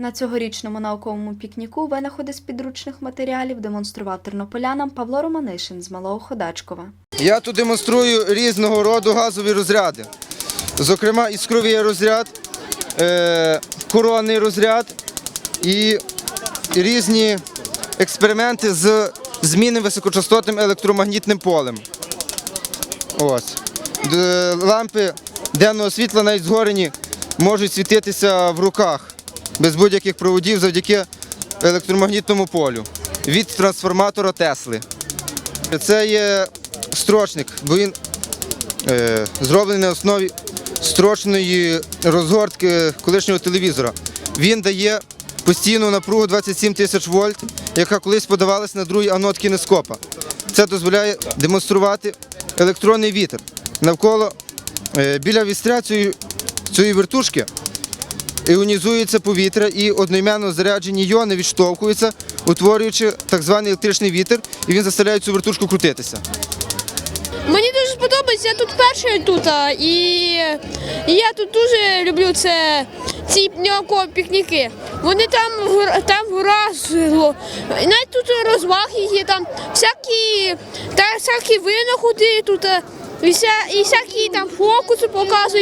На цьогорічному науковому пікніку винаходи з підручних матеріалів демонстрував тернополянам Павло Романишин з Малого Ходачкова. Я тут демонструю різного роду газові розряди. Зокрема, іскровий розряд, е, коронний розряд і різні експерименти з змінним високочастотним електромагнітним полем. Ось. Лампи денного світла навіть згорені можуть світитися в руках без будь-яких проводів завдяки електромагнітному полю від трансформатора Тесли. Це є строчник, бо він е, зроблений на основі строчної розгортки колишнього телевізора. Він дає постійну напругу 27 тисяч вольт, яка колись подавалась на другий анод кінескопа. Це дозволяє демонструвати електронний вітер. Навколо е, біля вістря цієї вертушки іонізується повітря і одноіменно заряджені іони відштовхуються, утворюючи так званий електричний вітер, і він заставляє цю вертушку крутитися. Мені дуже сподобається, я тут перший тут, і, я тут дуже люблю це, ці наукові пікніки. Вони там, там вразило. І Навіть тут розваги є, там всякі, та, всякі винаходи тут, і, вся, і всякі там фокуси показують.